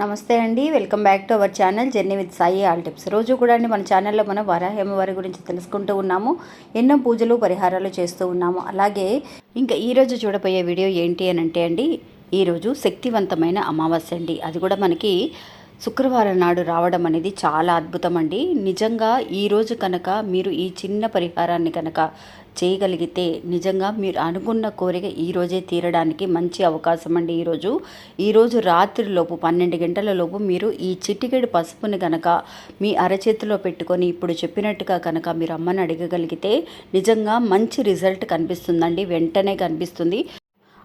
నమస్తే అండి welcome back to our channel journey with Sai all tips. రోజు కూడా అండి మన ఛానల్లో మనం వరాహేమ వారి గురించి తెలుసుకుంటూ ఉన్నాము ఎన్నో పూజలు పరిహారాలు చేస్తూ ఉన్నాము. అలాగే ఇంకా ఈరోజు చూడబోయే వీడియో ఏంటి అని అంటే అండి ఈరోజు శక్తివంతమైన అమావాస్య అండి. అది కూడా మనకి శుక్రవారం నాడు రావడం అనేది చాలా అద్భుతం అండి నిజంగా ఈరోజు కనుక మీరు ఈ చిన్న పరిహారాన్ని కనుక చేయగలిగితే నిజంగా మీరు అనుకున్న కోరిక ఈరోజే తీరడానికి మంచి అవకాశం అండి ఈరోజు ఈరోజు రాత్రిలోపు పన్నెండు గంటల లోపు మీరు ఈ చిటికెడు పసుపుని కనుక మీ అరచేతిలో పెట్టుకొని ఇప్పుడు చెప్పినట్టుగా కనుక మీరు అమ్మని అడగగలిగితే నిజంగా మంచి రిజల్ట్ కనిపిస్తుందండి. వెంటనే కనిపిస్తుంది.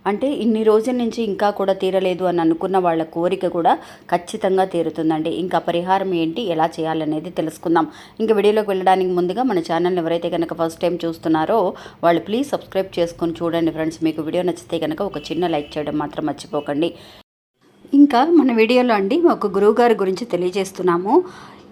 అంటే ఇన్ని రోజుల నుంచి ఇంకా కూడా తీరలేదు అని అనుకున్న వాళ్ళ కోరిక కూడా ఖచ్చితంగా తీరుతుందండి. ఇంకా పరిహారం ఏంటి ఎలా చేయాలనేది తెలుసుకుందాం. ఇంకా వీడియోలోకి వెళ్ళడానికి ముందుగా మన ఛానల్ని ఎవరైతే కనుక ఫస్ట్ టైం చూస్తున్నారో వాళ్ళు ప్లీజ్ సబ్స్క్రైబ్ చేసుకొని చూడండి ఫ్రెండ్స్ మీకు వీడియో నచ్చితే కనుక ఒక చిన్న లైక్ చేయడం మాత్రం మర్చిపోకండి. ఇంకా మన వీడియోలో అండి ఒక గురువు గారి గురించి తెలియజేస్తున్నాము.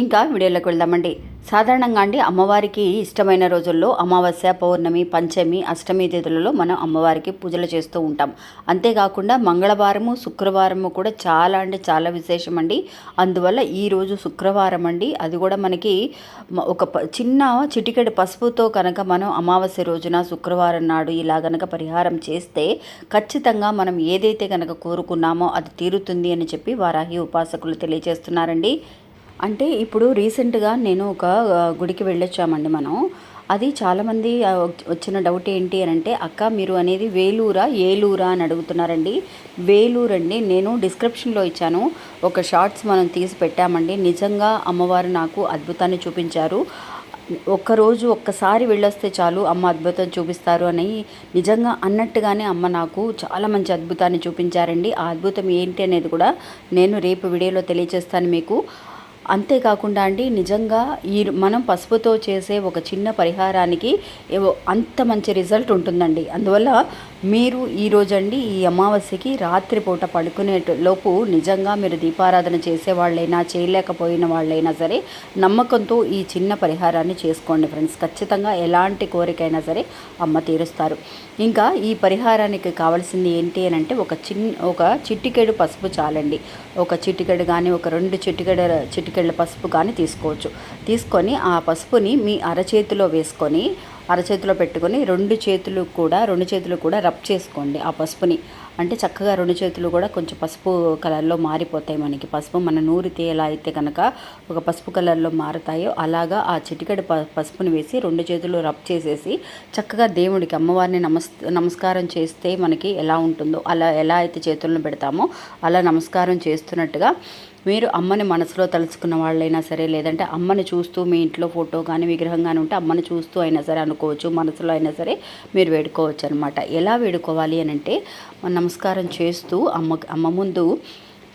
ఇంకా వీడియోలోకి వెళ్దామండి. సాధారణంగా అండి అమ్మవారికి ఇష్టమైన రోజుల్లో అమావాస్య పౌర్ణమి పంచమి అష్టమి తిథులలో మనం అమ్మవారికి పూజలు చేస్తూ ఉంటాం. అంతేకాకుండా మంగళవారము శుక్రవారము కూడా చాలా అంటే చాలా విశేషం అండి అందువల్ల ఈరోజు శుక్రవారం అండి అది కూడా మనకి ఒక చిన్న చిటికెడు పసుపుతో కనుక మనం అమావాస్య రోజున శుక్రవారం నాడు ఇలా గనక పరిహారం చేస్తే ఖచ్చితంగా మనం ఏదైతే కనుక కోరుకున్నామో అది తీరుతుంది అని చెప్పి వారాహి ఉపాసకులు తెలియజేస్తున్నారండి. అంటే ఇప్పుడు రీసెంట్గా నేను ఒక గుడికి వెళ్ళొచ్చామండి మనం. అది చాలామంది వచ్చిన డౌట్ ఏంటి అని అంటే అక్క మీరు అనేది వేలూరా ఏలూరా అని అడుగుతున్నారండి. వేలూరు అండి. నేను డిస్క్రిప్షన్లో ఇచ్చాను. ఒక షార్ట్స్ మనం తీసి పెట్టామండి. నిజంగా అమ్మవారు నాకు అద్భుతాన్ని చూపించారు. ఒక్కరోజు ఒక్కసారి వెళ్ళొస్తే చాలు అమ్మ అద్భుతం చూపిస్తారు అని నిజంగా అన్నట్టుగానే అమ్మ నాకు చాలా మంచి అద్భుతాన్ని చూపించారండి. ఆ అద్భుతం ఏంటి అనేది కూడా నేను రేపు వీడియోలో తెలియజేస్తాను మీకు. అంతేకాకుండా అండి నిజంగా ఈ మనం పసుపుతో చేసే ఒక చిన్న పరిహారానికి అంత మంచి రిజల్ట్ ఉంటుందండి. అందువల్ల మీరు ఈ ఈ అమావాస్యకి రాత్రిపూట పడుకునే లోపు నిజంగా మీరు దీపారాధన చేసే వాళ్ళైనా చేయలేకపోయిన వాళ్ళైనా సరే నమ్మకంతో ఈ చిన్న పరిహారాన్ని చేసుకోండి ఫ్రెండ్స్. ఖచ్చితంగా ఎలాంటి కోరికైనా సరే అమ్మ తీరుస్తారు. ఇంకా ఈ పరిహారానికి కావాల్సింది ఏంటి అని అంటే ఒక చిన్న ఒక చిట్టికెడు పసుపు చాలండి. ఒక చిటికెడు కానీ ఒక రెండు చిటికెడు చిటికెళ్ళ పసుపు కానీ తీసుకోవచ్చు. తీసుకొని ఆ పసుపుని మీ అరచేతిలో వేసుకొని అరచేతిలో పెట్టుకొని రెండు చేతులు కూడా రెండు చేతులు కూడా రబ్ చేసుకోండి ఆ పసుపుని. అంటే చక్కగా రెండు చేతులు కూడా కొంచెం పసుపు కలర్లో మారిపోతాయి మనకి. పసుపు మన నూరితే ఎలా అయితే కనుక ఒక పసుపు కలర్లో మారుతాయో అలాగా ఆ చిటికెడు ప పసుపుని వేసి రెండు చేతులు రబ్ చేసేసి చక్కగా దేవుడికి అమ్మవారిని నమస్ నమస్కారం చేస్తే మనకి ఎలా ఉంటుందో అలా ఎలా అయితే చేతులను పెడతామో అలా నమస్కారం చేస్తున్నట్టుగా మీరు అమ్మని మనసులో తలుచుకున్న వాళ్ళైనా సరే లేదంటే అమ్మని చూస్తూ మీ ఇంట్లో ఫోటో కానీ విగ్రహం కానీ ఉంటే అమ్మని చూస్తూ అయినా సరే అనుకోవచ్చు మనసులో అయినా సరే మీరు వేడుకోవచ్చు అనమాట ఎలా వేడుకోవాలి అని అంటే నమస్కారం చేస్తూ అమ్మ అమ్మ ముందు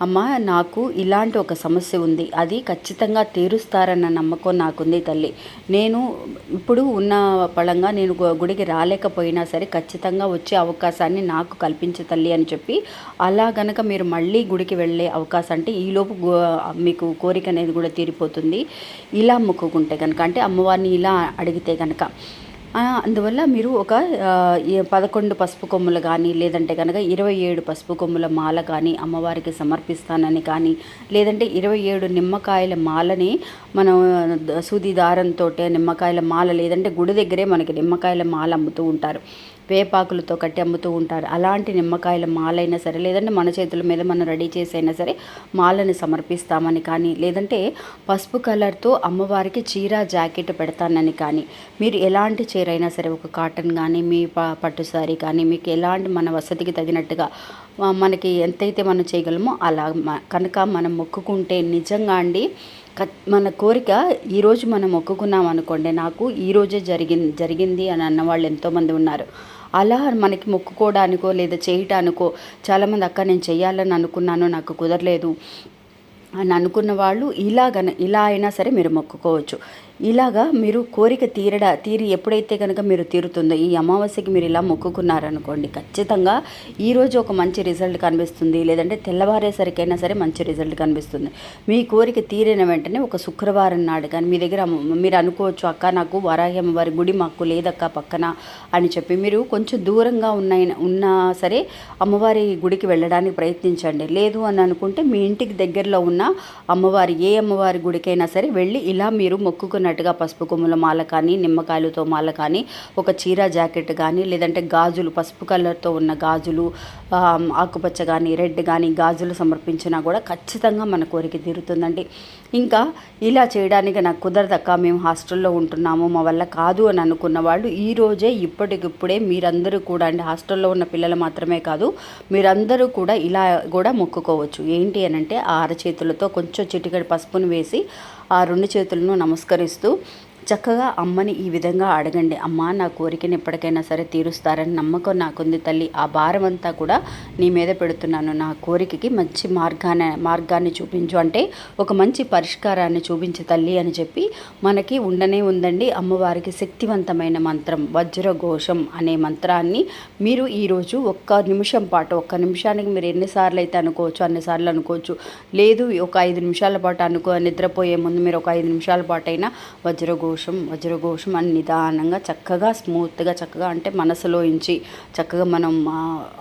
అమ్మ నాకు ఇలాంటి ఒక సమస్య ఉంది. అది ఖచ్చితంగా తీరుస్తారన్న నమ్మకం నాకుంది తల్లి. నేను ఇప్పుడు ఉన్న పళంగా నేను గుడికి రాలేకపోయినా సరే ఖచ్చితంగా వచ్చే అవకాశాన్ని నాకు కల్పించే తల్లి అని చెప్పి అలా గనక మీరు మళ్ళీ గుడికి వెళ్ళే అవకాశం అంటే ఈలోపు మీకు కోరిక అనేది కూడా తీరిపోతుంది. ఇలా మొక్కుకుంటే కనుక అంటే అమ్మవారిని ఇలా అడిగితే కనుక అందువల్ల మీరు ఒక పదకొండు పసుపు కొమ్ములు కానీ లేదంటే కనుక ఇరవై ఏడు పసుపు కొమ్ముల మాల కానీ అమ్మవారికి సమర్పిస్తానని కానీ లేదంటే ఇరవై ఏడు నిమ్మకాయల మాలని మనం సూది దారంతో నిమ్మకాయల మాల లేదంటే గుడి దగ్గరే మనకి నిమ్మకాయల మాల అమ్ముతూ ఉంటారు. వేపాకులతో కట్టి అమ్ముతూ ఉంటారు. అలాంటి నిమ్మకాయల మాలైనా సరే లేదంటే మన చేతుల మీద మనం రెడీ చేసైనా సరే మాలని సమర్పిస్తామని కానీ లేదంటే పసుపు కలర్తో అమ్మవారికి చీర జాకెట్ పెడతానని కానీ మీరు ఎలాంటి చీర అయినా సరే ఒక కాటన్ కానీ మీ ప పట్టు సారీ కానీ మీకు ఎలాంటి మన వసతికి తగినట్టుగా మనకి ఎంతైతే మనం చేయగలమో అలా కనుక మనం మొక్కుకుంటే నిజంగా అండి మన కోరిక ఈరోజు మనం మొక్కుకున్నాం అనుకోండి నాకు ఈరోజే జరిగింది జరిగింది అని అన్న వాళ్ళు ఎంతోమంది ఉన్నారు. అలా మనకి మొక్కుకోవడానికో లేదా చేయటానికో చాలామంది అక్క నేను చేయాలని అనుకున్నాను నాకు కుదరలేదు. అని అనుకున్న వాళ్ళు ఇలాగన ఇలా అయినా సరే మీరు మొక్కుకోవచ్చు. ఇలాగా మీరు కోరిక తీరడా తీరి ఎప్పుడైతే కనుక మీరు తీరుతుందో ఈ అమావాస్యకి మీరు ఇలా మొక్కుకున్నారనుకోండి ఖచ్చితంగా ఈరోజు ఒక మంచి రిజల్ట్ కనిపిస్తుంది. లేదంటే తెల్లవారేసరికైనా సరే మంచి రిజల్ట్ కనిపిస్తుంది. మీ కోరిక తీరిన వెంటనే ఒక శుక్రవారం నాడు కానీ మీ దగ్గర మీరు అనుకోవచ్చు అక్క నాకు వరాహ్యం వారి గుడి మాకు లేదక్క పక్కన అని చెప్పి మీరు కొంచెం దూరంగా ఉన్న ఉన్నా సరే అమ్మవారి గుడికి వెళ్ళడానికి ప్రయత్నించండి. లేదు అని అనుకుంటే మీ ఇంటికి దగ్గరలో ఉన్న అమ్మవారి ఏ అమ్మవారి గుడికైనా సరే వెళ్ళి ఇలా మీరు మొక్కుకున్న చెప్పినట్టుగా పసుపు కొమ్ముల మాల కానీ నిమ్మకాయలతో మాల కానీ ఒక చీర జాకెట్ కానీ లేదంటే గాజులు పసుపు కలర్తో ఉన్న గాజులు ఆకుపచ్చ కానీ రెడ్ కానీ గాజులు సమర్పించినా కూడా ఖచ్చితంగా మన కోరిక తీరుతుందండి. ఇంకా ఇలా చేయడానికి నాకు కుదరదక్క. మేము హాస్టల్లో ఉంటున్నాము మా వల్ల కాదు అని అనుకున్న వాళ్ళు ఈ రోజే ఇప్పటికిప్పుడే మీరందరూ కూడా అండి హాస్టల్లో ఉన్న పిల్లలు మాత్రమే కాదు మీరందరూ కూడా ఇలా కూడా మొక్కుకోవచ్చు. ఏంటి అని అంటే ఆ అరచేతులతో కొంచెం చిటికడి పసుపును వేసి ఆ రెండు చేతులను నమస్కరిస్తూ చక్కగా అమ్మని ఈ విధంగా అడగండి. అమ్మ నా కోరికని ఎప్పటికైనా సరే తీరుస్తారని నమ్మకం నాకుంది తల్లి. ఆ భారం అంతా కూడా నీ మీద పెడుతున్నాను. నా కోరికకి మంచి మార్గాన్ని మార్గాన్ని చూపించు. అంటే ఒక మంచి పరిష్కారాన్ని చూపించు తల్లి అని చెప్పి మనకి ఉండనే ఉందండి. అమ్మవారికి శక్తివంతమైన మంత్రం వజ్రఘోషం అనే మంత్రాన్ని మీరు ఈరోజు ఒక్క నిమిషం పాటు ఒక్క నిమిషానికి మీరు ఎన్నిసార్లు అయితే అనుకోవచ్చు అన్నిసార్లు అనుకోవచ్చు లేదు ఒక ఐదు నిమిషాల పాటు అనుకో నిద్రపోయే ముందు మీరు ఒక ఐదు నిమిషాల పాటైనా అయినా వజ్రఘోషం వజ్రఘోషం అని నిదానంగా చక్కగా స్మూత్గా చక్కగా అంటే మనసులోంచి చక్కగా మనం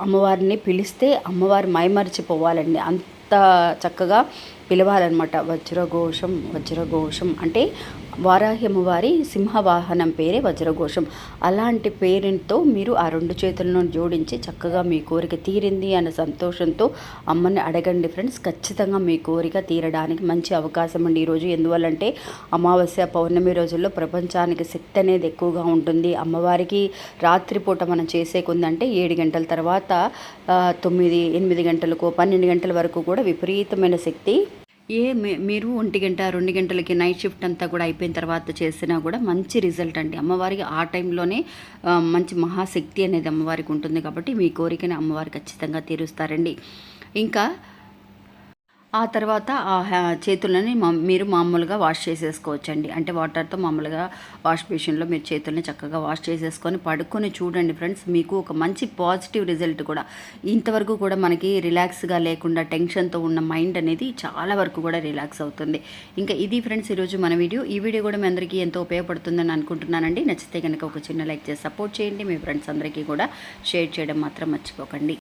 అమ్మవారిని పిలిస్తే అమ్మవారి మైమరిచిపోవాలండి. అంత చక్కగా పిలవాలన్నమాట. వజ్రఘోషం వజ్రఘోషం అంటే వారాహి అమ్మవారి సింహవాహనం పేరే వజ్రఘోషం. అలాంటి పేరుతో మీరు ఆ రెండు చేతులను జోడించి చక్కగా మీ కోరిక తీరింది అనే సంతోషంతో అమ్మని అడగండి ఫ్రెండ్స్. ఖచ్చితంగా మీ కోరిక తీరడానికి మంచి అవకాశం అండి ఈరోజు ఎందువల్లంటే అమావాస్య పౌర్ణమి రోజుల్లో ప్రపంచానికి శక్తి అనేది ఎక్కువగా ఉంటుంది. అమ్మవారికి రాత్రిపూట మనం చేసే కొందంటే ఏడు గంటల తర్వాత తొమ్మిది ఎనిమిది గంటలకు పన్నెండు గంటల వరకు కూడా విపరీతమైన శక్తి ఏ మీ- మీరు ఒంటి గంట రెండు గంటలకి నైట్ షిఫ్ట్ అంతా కూడా అయిపోయిన తర్వాత చేసినా కూడా మంచి రిజల్ట్ అండి. అమ్మవారికి ఆ టైంలోనే మంచి మహాశక్తి అనేది అమ్మవారికి ఉంటుంది కాబట్టి మీ కోరికని అమ్మవారు ఖచ్చితంగా తీరుస్తారండి. ఇంకా ఆ తర్వాత ఆ చేతులని మా- మీరు మామూలుగా వాష్ చేసేసుకోవచ్చండి. అంటే వాటర్తో మామూలుగా వాష్ బేసిన్లో మీరు చేతుల్ని చక్కగా వాష్ చేసేసుకొని పడుకొని చూడండి ఫ్రెండ్స్ మీకు ఒక మంచి పాజిటివ్ రిజల్ట్ కూడా. ఇంతవరకు కూడా మనకి రిలాక్స్గా లేకుండా టెన్షన్తో ఉన్న మైండ్ అనేది చాలా వరకు కూడా రిలాక్స్ అవుతుంది. ఇంకా ఇది ఫ్రెండ్స్ ఈరోజు మన వీడియో. ఈ వీడియో కూడా మీ అందరికీ ఎంతో ఉపయోగపడుతుందని అనుకుంటున్నానండి. నచ్చితే కనుక ఒక చిన్న లైక్ చేసి సపోర్ట్ చేయండి. మీ ఫ్రెండ్స్ అందరికీ కూడా షేర్ చేయడం మాత్రం మర్చిపోకండి.